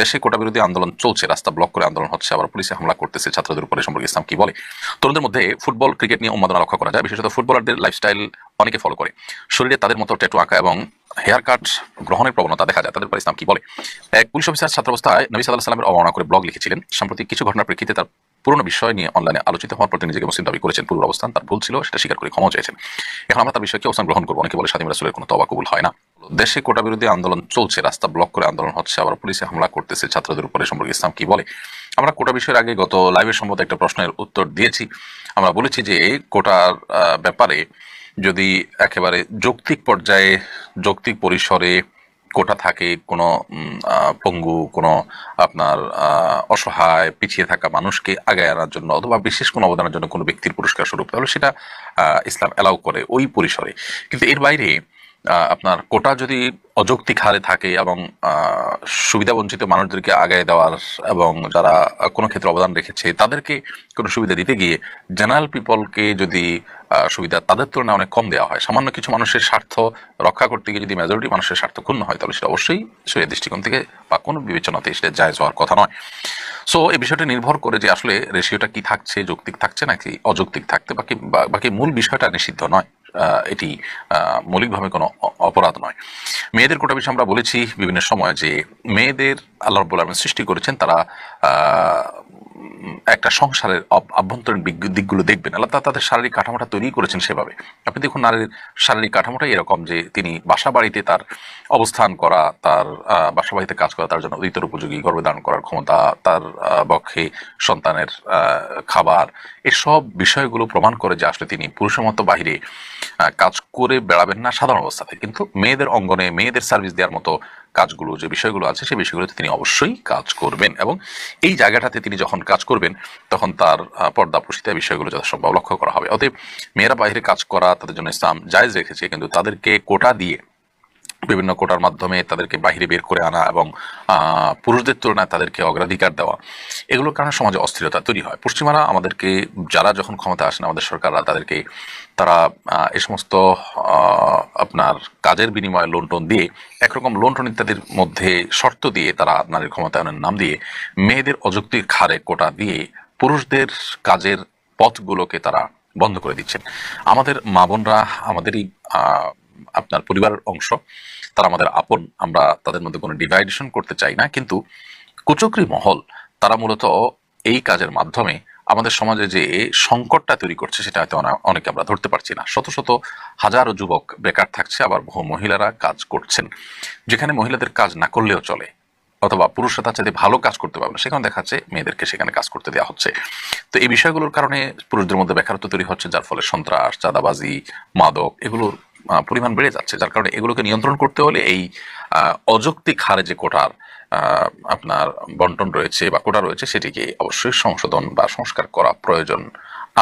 দেশে কোটা বিরোধী আন্দোলন চলছে, রাস্তা ব্লক করে আন্দোলন হচ্ছে, আবার পুলিশে হামলা করতেছে ছাত্রদের উপরে সম্পর্কে ইসলাম কি বলে? তরুণদের মধ্যে ফুটবল, ক্রিকেট নিয়ে উন্মাদনা লক্ষ্য করা যায়, বিশেষত ফুটবলারদের লাইফস্টাইল অনেকে ফলো করে। শরীরে তাদের মতো ট্যাটু আঁকা এবং হেয়ার কাট গ্রহণের প্রবণতা দেখা যায়, তাদের উপর ইসলাম কি বলে? এক পুলিশ অফিসার ছাত্রাবস্থায় নবী সাল্লাহ সাল্লামের অবমাননা করে ব্লগ লিখেছিলেন। সাম্প্রতিক কিছু ঘটনার প্রেক্ষিতে তার পুরনো বিষয় নিয়ে অনলাইনে আলোচিত হওয়ার পর তিনি নিজেকে মুসলিম দাবি করেছেন পূর্ব অবস্থান, তার ভুল ছিল, সেটা স্বীকার করে ক্ষমা চেয়েছেন। এখন আমরা তার বিষয়কে অবস্থান গ্রহণ করব, অনেকে বলে স্বাধীন রাসুলের কোনো তবা কবুল হয় না। দেশে কোটা বিরোধী আন্দোলন চলছে, রাস্তা ব্লক করে আন্দোলন হচ্ছে, আবার পুলিশে হামলা করতেছে ছাত্রদের উপরে সম্পর্কে ইসলাম কি বলে? আমরা কোটা বিষয়ের আগে গত লাইভের সম্ভবত একটা প্রশ্নের উত্তর দিয়েছি। আমরা বলেছি যে কোটার ব্যাপারে যদি একেবারে যৌক্তিক পর্যায়ে, যৌক্তিক পরিসরে কোটা থাকে, কোনো পঙ্গু, কোনো আপনার অসহায়, পিছিয়ে থাকা মানুষকে আগে আনার জন্য অথবা বিশেষ কোনো অবদানের জন্য কোনো ব্যক্তির পুরস্কার স্বরূপ তাহলে সেটা ইসলাম অ্যালাউ করে ওই পরিসরে। কিন্তু এর বাইরে আপনার কোটা যদি অযৌক্তিক হারে থাকে এবং সুবিধাবঞ্চিত মানুষদেরকে আগায় দেওয়ার এবং যারা কোনো ক্ষেত্রে অবদান রেখেছে, তাদেরকে কোনো সুবিধা দিতে গিয়ে জেনারেল পিপলকে যদি সুবিধা তাদের তুলনায় অনেক কম দেওয়া হয়, সামান্য কিছু মানুষের স্বার্থ রক্ষা করতে গিয়ে যদি মেজরিটি মানুষের স্বার্থ ক্ষুণ্ণ হয়, তাহলে সেটা অবশ্যই সেই দৃষ্টিকোণ থেকে বা কোনো বিবেচনাতে সেটা জায়জ হওয়ার কথা নয়। সো এই বিষয়টা নির্ভর করে যে আসলে রেশিওটা কি থাকছে, যৌক্তিক থাকছে নাকি অযৌক্তিক থাকতে, বাকি বাকি মূল বিষয়টা নিষিদ্ধ নয়। এটি মৌলিকভাবে কোনো অপরাধ নয়। মেয়েদের কোটা বিষয়ে আমরা বলেছি বিভিন্ন সময় যে মেয়েদের আল্লাহ রব্বুল আলম সৃষ্টি করেছেন, তারা একটা সংসারের আভ্যন্তরীণ দিকগুলো দেখবেন। আল্লাহ তাদের শারীরিক কাঠামোটা তৈরি করেছেন সেভাবে। আপনি দেখুন, নারীর শারীরিক কাঠামোটাই এরকম যে তিনি বাসা বাড়িতে তার অবস্থান করা, তার বাসা বাড়িতে কাজ করা, তার জন্য অধিকতর উপযোগী, গর্ভধারণ করার ক্ষমতা, তার পক্ষে সন্তানের খাবার, এসব বিষয়গুলো প্রমাণ করে যে আসলে তিনি পুরুষের মতো বাহিরে কাজ করে বেড়াবেন না সাধারণ অবস্থাতে। কিন্তু মেয়েদের অঙ্গনে, মেয়েদের সার্ভিস দেওয়ার মতো কাজগুলো, যে বিষয়গুলো আছে, সেই বিষয়গুলোতে তিনি অবশ্যই কাজ করবেন। এবং এই জায়গাটাতে তিনি যখন কাজ করবেন, তখন তার পর্দা প্রসিতা বিষয়গুলো যথাসম্ভব লক্ষ্য করা হবে। অতএব মেয়েরা বাইরে কাজ করা তাদের জন্য ইসলাম জায়জ রেখেছে, কিন্তু তাদেরকে কোটা দিয়ে বিভিন্ন কোটার মাধ্যমে তাদেরকে বাহিরে বের করে আনা এবং পুরুষদের তুলনায় তাদেরকে অগ্রাধিকার দেওয়া এগুলোর কারণে সমাজে অস্থিরতা তৈরি হয়। পশ্চিমারা আমাদেরকে, যারা যখন ক্ষমতা আসেন আমাদের সরকাররা তাদেরকে, তারা এ সমস্ত আপনার কাজের বিনিময়ে লোন টোন দিয়ে, একরকম লোন টোন ইত্যাদির মধ্যে শর্ত দিয়ে তারা নারীর ক্ষমতায়নের নাম দিয়ে, মেয়েদের অযৌক্তিক হারে কোটা দিয়ে পুরুষদের কাজের পথগুলোকে তারা বন্ধ করে দিচ্ছেন। আমাদের মা বোনরা আমাদেরই আপনার পরিবারের অংশ, তারা আমাদের আপন, আমরা তাদের মধ্যে কোনো ডিভাইডেশন করতে চাই না, কিন্তু কুচক্রি মহল, তারা মূলত এই কাজের মাধ্যমে আমাদের সমাজে যে সংকটটা তৈরি করছে, সেটা হয়তো অনেকে আমরা ধরতে পারছি না। শত শত হাজারো যুবক বেকার থাকছে, আবার বহু মহিলারা কাজ করছেন, যেখানে মহিলাদের কাজ না করলেও চলে, অথবা পুরুষরা তার চাইতে ভালো কাজ করতে পারবে না, সেখানে দেখা যাচ্ছে মেয়েদেরকে সেখানে কাজ করতে দেওয়া হচ্ছে। তো এই বিষয়গুলোর কারণে পুরুষদের মধ্যে বেকারত্ব তৈরি হচ্ছে, যার ফলে সন্ত্রাস, চাঁদাবাজি, মাদক, এগুলোর পরিমাণ বেড়ে যাচ্ছে। যার কারণে এগুলোকে নিয়ন্ত্রণ করতে হলে এই অযৌক্তিক হারে যে কোটার আপনার বন্টন রয়েছে বা কোটা রয়েছে সেটিকে অবশ্যই সংশোধন বা সংস্কার করা প্রয়োজন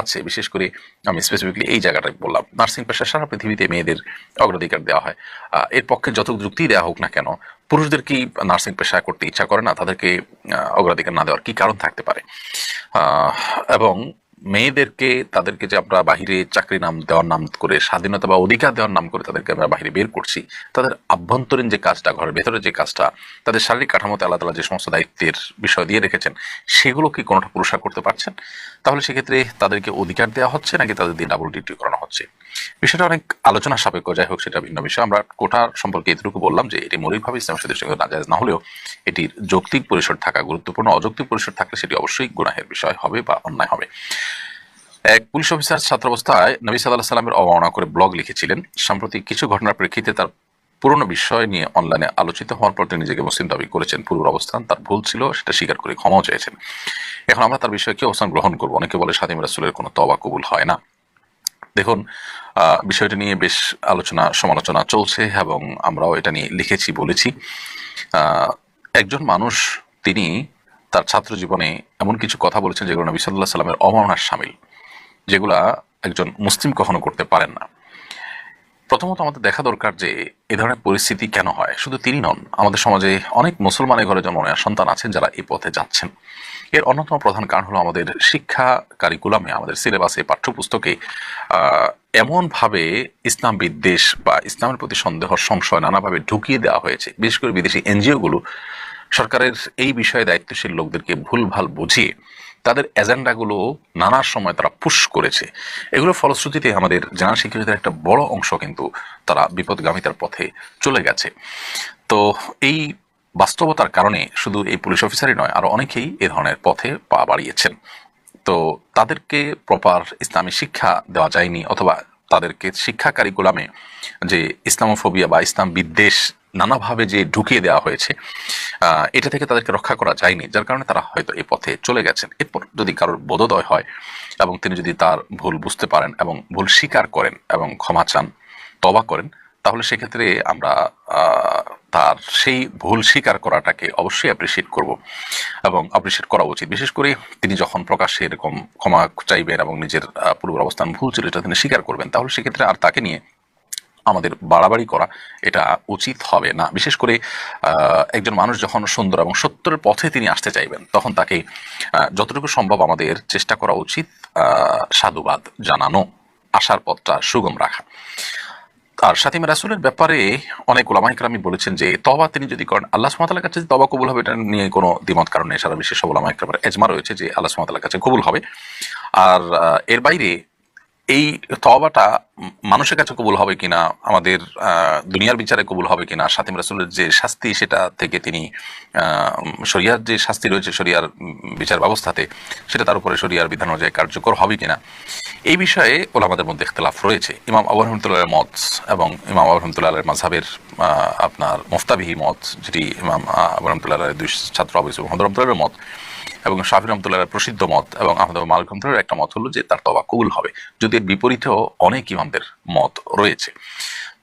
আছে। বিশেষ করে আমি স্পেসিফিকলি এই জায়গাটাই বললাম নার্সিং পেশা সারা পৃথিবীতে মেয়েদের অগ্রাধিকার দেওয়া হয়। এর পক্ষে যত যুক্তি দেওয়া হোক না কেন, পুরুষদের কি নার্সিং পেশা করতে ইচ্ছা করে না? তাদেরকে অগ্রাধিকার না দেওয়ার কি কারণ থাকতে পারে? এবং মেয়েদেরকে, তাদেরকে যে আমরা বাহিরে চাকরি নাম, দেওয়ার নাম করে, স্বাধীনতা বা অধিকার দেওয়ার নাম করে তাদেরকে আমরা বাহিরে বের করছি, তাদের আভ্যন্তরীণ যে কাজটা, ঘরের ভেতরে যে কাজটা, তাদের শারীরিক কাঠামোতে আল্লাহ তালা যে সমস্ত দায়িত্বের বিষয় দিয়ে রেখেছেন, সেগুলো কি কোনোটা পুরুষরা করতে পারছেন? তাহলে সেক্ষেত্রে তাদেরকে অধিকার দেওয়া হচ্ছে নাকি তাদের দিয়ে ডাবল ডিউটি করানো হচ্ছে? বিষয়টা অনেক আলোচনা সাপেক্ষ, যাই হোক, সেটা ভিন্ন বিষয়। আমরা কোটার সম্পর্কে এতটুকু বললাম যে এটি মৌলিকভাবে ইসলামের সাথে সঙ্গে নাজায়জ না হলেও এটির যৌক্তিক পরিসর থাকা গুরুত্বপূর্ণ। অযৌক্তিক পরিসর থাকলে সেটি অবশ্যই গুনাহের বিষয় হবে বা অন্যায় হবে। এক পুলিশ অফিসার ছাত্রাবস্থায় নবী সাল্লাহ সাল্লামের অবমাননা করে ব্লগ লিখেছিলেন। সাম্প্রতি কিছু ঘটনার প্রেক্ষিতে তার পুরনো বিষয় নিয়ে অনলাইনে আলোচিত হওয়ার পর তিনি নিজেকে মুসলিম দাবি করেছেন। পূর্ব অবস্থান, তার ভুল ছিল, সেটা স্বীকার করে ক্ষমাও চেয়েছেন। এখন আমরা তার বিষয়ে কি অবস্থান গ্রহণ করব? অনেকে বলে স্বাধীন রাসুলের কোনো তবা কবুল হয় না। দেখুন বিষয়টি নিয়ে বেশ আলোচনা, সমালোচনা চলছে এবং আমরাও এটা নিয়ে লিখেছি, বলেছি। একজন মানুষ, তিনি তার ছাত্র জীবনে এমন কিছু কথা বলেছেন যেগুলো নবী সাল্লাহ সাল্লামের অবমাননার সামিল। যেগুলা একজন মুসলিম কখনো করতে পারেন না। প্রথমত আমাদের দেখা দরকার যে, এ ধরনের পরিস্থিতি কেন হয়? শুধু তিনি নন, আমাদের সমাজে অনেক মুসলমানের ঘরে জন্ম নেওয়া সন্তান আছেন যারা এই পথে যাচ্ছেন। এর অন্যতম প্রধান কারণ হলো আমাদের শিক্ষা কারিকুলামে আমাদের সিলেবাসে পাঠ্যপুস্তকে এমনভাবে ইসলাম বিদ্বেষ বা ইসলামের প্রতি সন্দেহ, সংশয় নানাভাবে ঢুকিয়ে দেওয়া হয়েছে। বিশেষ করে বিদেশি এনজিওগুলো সরকারের এই বিষয়ে দায়িত্বশীল লোকদেরকে ভুলভাল বুঝিয়ে তাদের এজেন্ডাগুলো নানার সময় তারা পুশ করেছে। এগুলো ফলশ্রুতিতে আমাদের জানা শিক্ষিতদের একটা বড় অংশ কিন্তু তারা বিপদগামিতার পথে চলে গেছে। তো এই বাস্তবতার কারণে শুধু এই পুলিশ অফিসারই নয় আরও অনেকেই এ ধরনের পথে পা বাড়িয়েছেন। তো তাদেরকে প্রপার ইসলামী শিক্ষা দেওয়া যায়নি অথবা তাদেরকে শিক্ষা কারিকুলামে যে ইসলামোফোবিয়া বা ইসলাম বিদ্বেষ নানাভাবে যে ঢুকিয়ে দেওয়া হয়েছে এটা থেকে তাদেরকে রক্ষা করা যায়নি। যার কারণে তারা হয়তো এ পথে চলে গেছেন। এরপর যদি কারোর বোধোদয় হয় এবং তিনি যদি তার ভুল বুঝতে পারেন এবং ভুল স্বীকার করেন এবং ক্ষমা চান তবা করেন, তাহলে সেক্ষেত্রে আমরা তার সেই ভুল স্বীকার করাটাকে অবশ্যই অ্যাপ্রিসিয়েট করব এবং অ্যাপ্রিসিয়েট করা উচিত। বিশেষ করে তিনি যখন প্রকাশ্যে এরকম ক্ষমা চাইবেন এবং নিজের পূর্বের অবস্থান ভুল ছিল, এটা তিনি স্বীকার করবেন, তাহলে সেক্ষেত্রে আর তাকে নিয়ে আমাদের বাড়াবাড়ি করা এটা উচিত হবে না। বিশেষ করে একজন মানুষ যখন সুন্দর এবং সত্যের পথে তিনি আসতে চাইবেন, তখন তাকে যতটুকু সম্ভব আমাদের চেষ্টা করা উচিত সাধুবাদ জানানো আসার পথটা সুগম রাখা। আর সাথিমা রাসুলের ব্যাপারে অনেক ওলামাইকরামি বলেছেন যে তবা তিনি যদি করেন, আল্লাহ সুমাতালার কাছে তবা কবুল হবে, এটা নিয়ে কোনো দ্বিমত কারণে সারা বিশ্বের সব ওলামাইকরামের এজমা রয়েছে যে আল্লাহ সুমাতালার কাছে কবুল হবে। আর এর বাইরে এই তবাটা মানুষের কাছে কবুল হবে কিনা আমাদের দুনিয়ার বিচারে কবুল হবে কিনা সাতিম রাসুলের যে শাস্তি সেটা থেকে তিনি শরিয়ার যে শাস্তি রয়েছে শরিয়ার বিচার ব্যবস্থাতে সেটা তার উপরে শরিয়ার বিধান অনুযায়ী কার্যকর হবে কিনা। এই বিষয়ে ওলামাদের মধ্যে ইখতলাফ রয়েছে। ইমাম আবু রহমতুল্লাহ মত এবং ইমাম আবু রহমতুল্লাহ মাঝহাবের আহ, আপনার মুফতাবিহি মত যেটি ইমাম আবু রহমতুল্লাহ দুই ছাত্র আবু রহমতুল্লাহের মত এবং শাফি রহমতুল্লাহের প্রসিদ্ধ মত এবং আহমদ মালিক একটা মত হলো যে তার তবা কবুল হবে। যদি এর বিপরীতেও অনেক ইমামদের মত রয়েছে।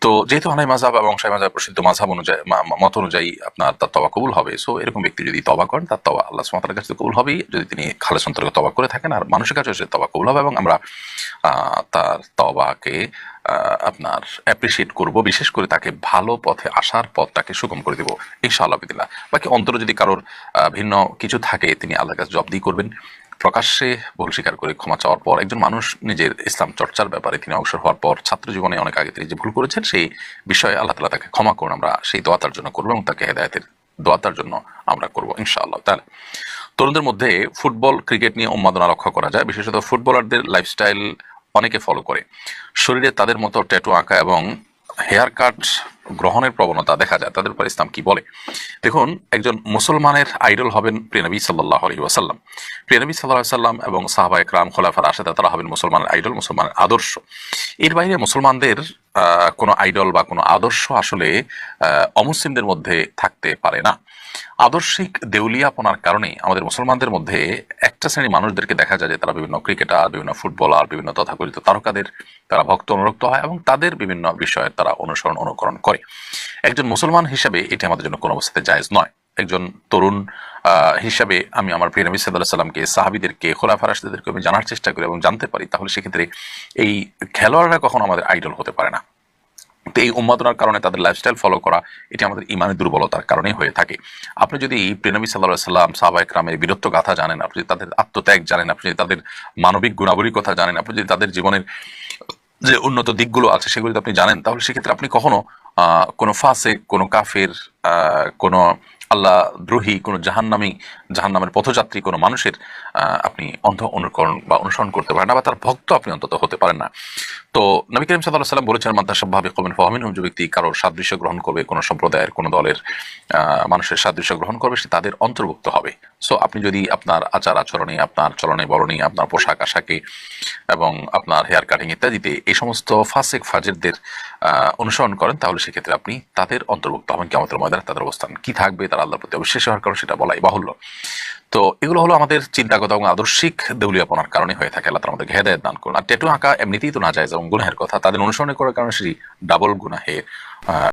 তো যেহেতু হানাই মাঝাব এবং শাহী মাঝাব প্রসিদ্ধ মাঝাব অনুযায়ী মত অনুযায়ী আপনার তার তবা কবুল হবে সো এরকম ব্যক্তি যদি তবা করেন, তার তবা আল্লাহ সুমাতার কাছে কবুল হবেই। যদি তিনি খালেস অন্তর্গত তবা করে থাকেন, আর মানুষের কাছে সে তবা কবুল হবে এবং আমরা তার তবাকে আপনার অ্যাপ্রিসিয়েট করব, বিশেষ করে তাকে ভালো পথে আসার পথটাকে সুগম করে দেবো, ইনশাআল্লাহ বাকি অন্তরে যদি কারোর ভিন্ন কিছু থাকে, তিনি আল্লাহর কাছে জব্দি করবেন। প্রকাশ্যে ভুল স্বীকার করে ক্ষমা চাওয়ার পর একজন মানুষ নিজের ইসলাম চর্চার ব্যাপারে তিনি অবসর হওয়ার পর ছাত্র জীবনে অনেক আগে তিনি যে ভুল করেছেন সেই বিষয়ে আল্লাহ তালা তাকে ক্ষমা করুন। আমরা সেই দোয়া তার জন্য করব এবং তাকে হেদায়তের দোয়া তার জন্য আমরা করব ইনশাআল্লাহ। তাহলে তরুণদের মধ্যে ফুটবল, ক্রিকেট নিয়ে উন্মাদনা লক্ষ্য করা যায়। বিশেষত ফুটবলারদের লাইফস্টাইল অনেকে ফলো করে। শরীরে তাদের মতো ট্যাটু আঁকা এবং হেয়ার কাট গ্রহণের প্রবণতা দেখা যায়, তাদের উপর ইসলাম কি বলে? দেখুন, একজন মুসলমানের আইডল হবেন প্রিয়নবী সাল্লাহ আলহি ওয়াসাল্লাম। প্রিয়নবী সাল্লাহ সাল্লাম এবং সাহাবা একরাম খোলাফার আশেদা তারা হবেন মুসলমানের আইডল, মুসলমানের আদর্শ। এর বাইরে মুসলমানদের কোনো আইডল বা কোনো আদর্শ আসলে অমুসলিমদের মধ্যে থাকতে পারে না। আদর্শিক দেউলিয়াপনার কারণে আমাদের মুসলমানদের মধ্যে একটা শ্রেণি মানুষদেরকে দেখা যায় যে তারা বিভিন্ন ক্রিকেটার, বিভিন্ন ফুটবলার, বিভিন্ন তথাকথিত তারকাদের তারা ভক্ত অনুরক্ত হয় এবং তাদের বিভিন্ন বিষয়ের তারা অনুসরণ, অনুকরণ করে। একজন মুসলমান হিসেবে এটি আমাদের জন্য কোনো অবস্থাতে জায়েজ নয়। একজন তরুণ হিসাবে আমি আমার প্রিয় নবী সাল্লাহ সাল্লামকে সাহাবিদেরকে খোলাফার আসদেরকে আমি জানার চেষ্টা করি এবং জানতে পারি, তাহলে সেক্ষেত্রে এই খেলোয়াড়রা কখনো আমাদের আইডল হতে পারে না। তো এই উন্মাদনার কারণে তাদের লাইফস্টাইল ফলো করা, এটি আমাদের ইমানের দুর্বলতার কারণেই হয়ে থাকে। আপনি যদি প্রেনবী সাল্লাহ সাল্লাম সাহবা একরামের বীরত্ব গাথা জানেন, আপনি যদি তাদের আত্মত্যাগ জানেন, আপনি যদি তাদের মানবিক গুণাবলীর কথা জানেন, আপনি যদি তাদের জীবনের যে উন্নত দিকগুলো আছে, সেগুলো যদি আপনি জানেন, তাহলে সেক্ষেত্রে আপনি কখনো কোনো ফাঁসে কোনো কাফের কোনো আল্লাহ দ্রোহী, কোনো জাহান্নামী, জাহান্নামের পথযাত্রী, কোনো মানুষের আপনি অন্ধ অনুকরণ বা অনুসরণ করতে পারেন না বা তার ভক্ত আপনি অন্তত হতে পারেন না। তো নবী করিম সাল্লাহ সাল্লাম বলেছেন মাদ্রাসাভাবে কমেন ফহমিন হুম যে ব্যক্তি কারোর সাদৃশ্য গ্রহণ করবে, কোনো সম্প্রদায়ের, কোনো দলের মানুষের সাদৃশ্য গ্রহণ করবে, সে তাদের অন্তর্ভুক্ত হবে। সো আপনি যদি আপনার আচার আচরণে আপনার চলনে বরণে আপনার পোশাক আশাকে এবং আপনার হেয়ার কাটিং ইত্যাদিতে এই সমস্ত ফাসেক ফাজেরদের অনুসরণ করেন তাহলে সেক্ষেত্রে আপনি তাদের অন্তর্ভুক্ত হবেন কেমন ময়দানে তাদের অবস্থান কি থাকবে তার আল্লাহর প্রতি অবিশ্বাস হওয়ার কারণ সেটা বলাই বাহুল্য। তো এগুলো হলো আমাদের চিন্তাগত এবং আদর্শিক দেউলিয়াপনার কারণে হয়ে থাকে আল্লাহ তাআলা আমাদেরকে হেদায়ত দান করুন। আর ট্যাটু আঁকা এমনিতেই তো না যায় এবং গুনাহের কথা তাদের অনুসরণ করার কারণে সেটি ডাবল গুনাহে আহ,